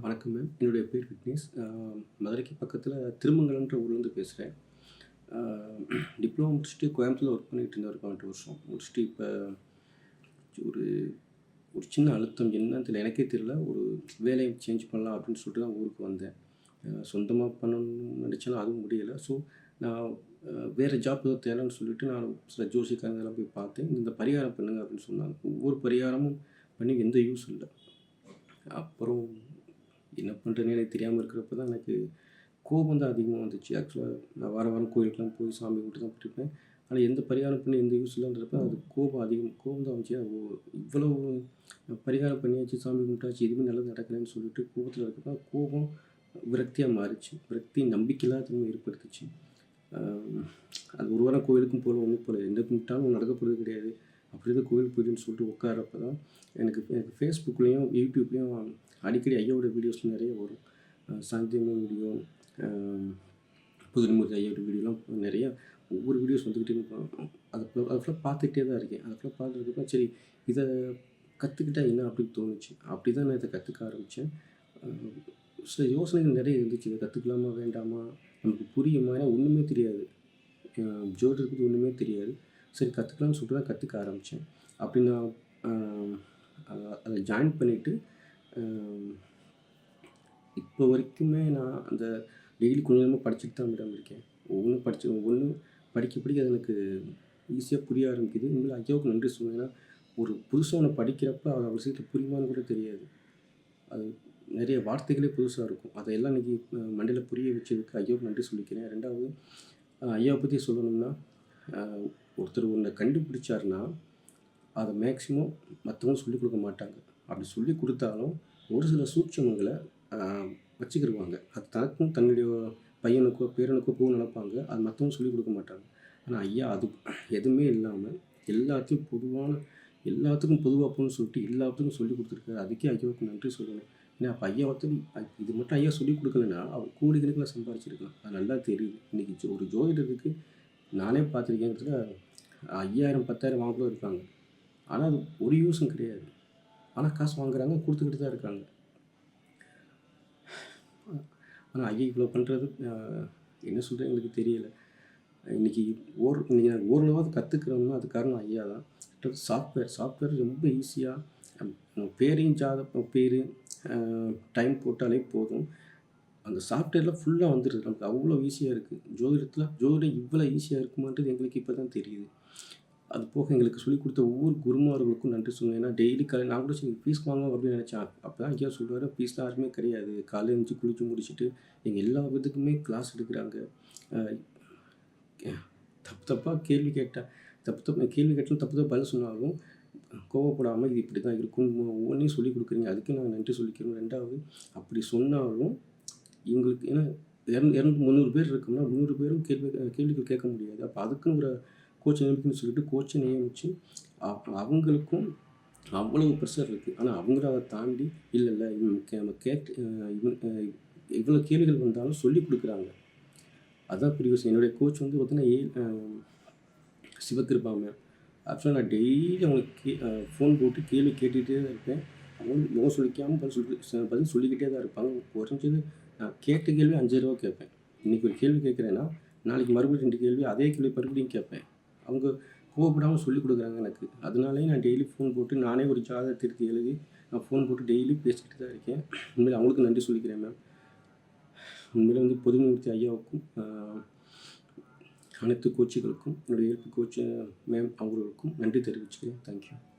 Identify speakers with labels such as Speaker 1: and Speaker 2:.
Speaker 1: வணக்கம் மேம். என்னுடைய பேர் விக்னேஷ். மதுரைக்கு பக்கத்தில் திருமங்கலன்ற ஊர்லேருந்து பேசுகிறேன் டிப்ளமோ முடிச்சுட்டு கோயம்புத்தூர் ஒர்க் பண்ணிகிட்டு இருந்தேன் ஒரு 12 வருஷம். முடிச்சுட்டு இப்போ ஒரு ஒரு சின்ன அழுத்தம் என்னன்னு தெரியல. எனக்கே தெரியல. ஒரு வேலையை சேஞ்ச் பண்ணலாம் அப்படின்னு சொல்லிட்டு தான் ஊருக்கு வந்தேன். சொந்தமாக பண்ணணும்னு நினச்சாலும் அதுவும் முடியலை ஸோ நான் வேறு ஜாப் ஏதோ தேவைன்னு சொல்லிட்டு நான் சில ஜோசிக்காரங்கெல்லாம் போய் பார்த்தேன். இந்த பரிகாரம் பண்ணுங்க அப்படின்னு சொன்னாங்க. ஒவ்வொரு பரிகாரமும் பண்ணி எந்த யூஸ் இல்லை அப்புறம் என்ன பண்ணுறதுன்னே எனக்கு தெரியாமல் இருக்கிறப்ப தான் எனக்கு கோபம் தான் அதிகமாக வந்துச்சு. ஆக்சுவலாக நான் வாரம் வாரம் கோயிலுக்குலாம் போய் சாமி கும்பிட்டு தான் போயிட்டுருப்பேன். ஆனால் எந்த பரிகாரம் பண்ணி எந்த யூஸ் இல்லைன்றப்ப அது கோபம் அதிகம் கோபம் தான் வந்துச்சு. ஓ இவ்வளவு பரிகாரம் பண்ணியாச்சு, சாமி கும்பிட்டாச்சு, எதுவுமே நல்லது நடக்கலன்னு சொல்லிட்டு கோபத்தில் இருக்கப்ப கோபம் விரக்தியாக மாறிச்சு. விரக்தி நம்பிக்கையில்லாத ஏற்படுத்துச்சு. அது ஒரு வாரம் கோயிலுக்கும் போகல ஒன்றும் போகல எந்த கும்பிட்டாலும் நடக்க போகிறது கிடையாது. அப்படி தான் கோயிலுக்கு போயிடுன்னு சொல்லிட்டு உட்காரப்ப தான் எனக்கு எனக்கு ஃபேஸ்புக்லேயும் யூடியூப்லேயும் அடிக்கடி ஐயாவோட வீடியோஸ் நிறைய வரும். அ வீடியோ, அ ஐயாவோட வீடியோலாம் நிறையா ஒவ்வொரு வீடியோஸ் வந்துக்கிட்டே இருக்கும். அது ஃபுல்லா பார்த்துக்கிட்டே தான் இருக்கேன். அது ஃபுல்லா பார்த்துருக்கப்ப சரி இதை கற்றுக்கிட்டா என்ன அப்படின்னு தோணுச்சு. அப்படி தான் நான் இதை கற்றுக்க ஆரம்பித்தேன் சில யோசனைகள் நிறைய இருந்துச்சு. இதை கற்றுக்கலாமா வேண்டாமா? நமக்கு புரியுமா? மாதிரி ஒன்றுமே தெரியாது. ஜோடி இருக்கிறது ஒன்றுமே தெரியாது. சரி கற்றுக்கலாம்னு சொல்லிட்டு தான் கற்றுக்க ஆரம்பித்தேன் அப்படி நான் அதை ஜாயின் பண்ணிவிட்டு இப்போ வரைக்குமே நான் அந்த டெய்லி கொஞ்சம் கொஞ்சமாக படிச்சுட்டு தான் மேடம் இருக்கேன். ஒவ்வொன்றும் படிச்சு ஒவ்வொன்றும் படிக்க படிக்க அது எனக்கு ஈஸியாக புரிய ஆரம்பிக்குது. உண்மையிலே ஐயாவுக்கு நன்றி சொல்லுவேன் ஏன்னா ஒரு புதுசாக ஒண்ணு படிக்கிறப்ப அவர் அவ்வளோ சீக்கிரம் புரியுமான்னு கூட தெரியாது. அது நிறைய வார்த்தைகளே புதுசாக இருக்கும். அதையெல்லாம் இன்னைக்கு அ புரிய வச்சதுக்கு ஐயாவுக்கு நன்றி சொல்லிக்கிறேன். ரெண்டாவது ஐயாவை பற்றி சொல்லணும்னா, ஒருத்தர் ஒன்றை கண்டுபிடிச்சாருன்னா, அதை மேக்ஸிமம் மற்றவங்க சொல்லிக் கொடுக்க மாட்டாங்க. அப்படி சொல்லி கொடுத்தாலும் ஒரு சில சூட்சமங்களை வச்சுக்கிருவாங்க. அது தனக்கும் தன்னுடைய பையனுக்கோ, பேரனுக்கோ பூ நினைப்பாங்க அது மற்றவும் சொல்லிக் கொடுக்க மாட்டாங்க. ஆனால் ஐயா அது எதுவுமே இல்லாமல் எல்லாத்தையும் பொதுவான எல்லாத்துக்கும் பொதுவாக போன்னு சொல்லிட்டு எல்லாத்துக்கும் சொல்லிக் கொடுத்துருக்காரு அதுக்கே ஐயாவுக்கு நன்றி சொல்லணும். ஏன்னா அப்போ ஐயா ஒருத்தர் இது மட்டும் ஐயா சொல்லிக் கொடுக்கலன்னா அவர் கோடிக்கணக்கில சம்பாரிச்சிருக்கலாம். அது நல்லா தெரியுது. இன்றைக்கி ஜோ ஒரு ஜோதிடருக்கு நானே பார்த்துருக்கேன். ஐயாயிரம் பத்தாயிரம் வாங்கலாம் இருக்காங்க. ஆனால் அது ஒரு யூஸும் கிடையாது. ஆனால் காசு வாங்குறாங்க, கொடுத்துக்கிட்டு தான் இருக்காங்க. ஆனால் ஐயா இவ்வளோ பண்ணுறது என்ன சொல்கிறது எங்களுக்கு தெரியலை இன்னைக்கு ஓர் இன்றைக்கி நான் ஓரளவாவது கற்றுக்கிறோம்னா அது காரணம் ஐயா தான். சாஃப்ட்வேர் சாஃப்ட்வேர் ரொம்ப ஈஸியாக பேரையும் ஜாத பேர் டைம் போட்டாலே போதும். அந்த சாஃப்ட்வேரில் ஃபுல்லாக வந்துடுது நமக்கு அவ்வளோ ஈஸியாக இருக்குது ஜோதிடத்தில் ஜோதிடம் இவ்வளோ ஈஸியாக இருக்குமான்றது எங்களுக்கு இப்போ தான் தெரியுது. அது போக எங்களுக்கு சொல்லிக் கொடுத்த ஒவ்வொரு குருமார்களுக்கும் நன்றி சொல்லணும். ஏன்னா டெய்லி காலை நான் கூட சரி ஃபீஸ் வாங்கணும் அப்படின்னு நினச்சேன் அப்போ தான் ஐயா சொல்லுவார் ஃபீஸ்லாம் யாருமே கிடையாது. காலையில் இருந்துச்சு குளிச்சு முடிச்சுட்டு, எங்கள் எல்லா விதத்துக்குமே கிளாஸ் எடுக்கிறாங்க தப்பு தப்பாக கேள்வி கேட்டால் தப்பு தப்பு கேள்வி கேட்டாலும் தப்பு தப்பு பதில் சொன்னாலும், கோவப்படாமல் இது இப்படி தான் இருக்கும் ஒவ்வொன்றையும் சொல்லிக் கொடுக்குறீங்க அதுக்கு நாங்கள் நன்றி சொல்லிக்கிறோம். ரெண்டாவது அப்படி சொன்னாலும், இவங்களுக்கு ஏன்னா 200, 200, 300 பேர் இருக்கோம்னா, 300 பேரும் கேள்வி கேள்விகள் கேட்க முடியாது. அப்போ அதுக்குன்னு ஒரு கோச் நியமிக்கணும்னு சொல்லிட்டு கோச்சை நியமித்து அவங்களுக்கும் அவ்வளவு ப்ரெஷர் இருக்குது ஆனால் அவங்கள அதை தாண்டி இல்லை இல்லை நம்ம கேட் இவன் இவ்வளோ கேள்விகள் வந்தாலும் சொல்லிக் கொடுக்குறாங்க அதுதான் பெரிய விஷயம். என்னுடைய கோச் வந்து பார்த்தீங்கன்னா, ஏ அ ஆக்சுவலாக நான் டெய்லி அவங்களுக்கு கே ஃபோன் போட்டு கேள்வி கேட்டுகிட்டே தான் இருப்பேன். அவங்க முகம் சொல்லிக்காமல் பதில் சொல்லி பதில் சொல்லிக்கிட்டே தான் இருப்பாங்க. குறைஞ்சது நான் கேட்ட கேள்வி 5 கேட்பேன். இன்றைக்கி ஒரு கேள்வி கேட்குறேன்னா நாளைக்கு மறுபடியும் ரெண்டு கேள்வி அதே கேள்வி மறுபடியும் கேட்பேன். அவங்க கோவப்படாமல் சொல்லிக் கொடுக்குறாங்க எனக்கு. அதனாலேயே நான் டெய்லி ஃபோன் போட்டு நானே ஒரு ஜாதகத்த எடுத்து எழுதி, நான் ஃபோன் போட்டு டெய்லி பேசிக்கிட்டு தான் இருக்கேன். உண்மையில் அவங்களுக்கும் நன்றி சொல்லிக்கிறேன் மேம். உண்மையில் வந்து புதுமைமூர்த்தி ஐயாவுக்கும், அனைத்து கோச்சுகளுக்கும், என்னுடைய ஹெல்ப் கோச்சு மேம் அவங்களுக்கும் நன்றி தெரிவிச்சுக்கிறேன். Thank you.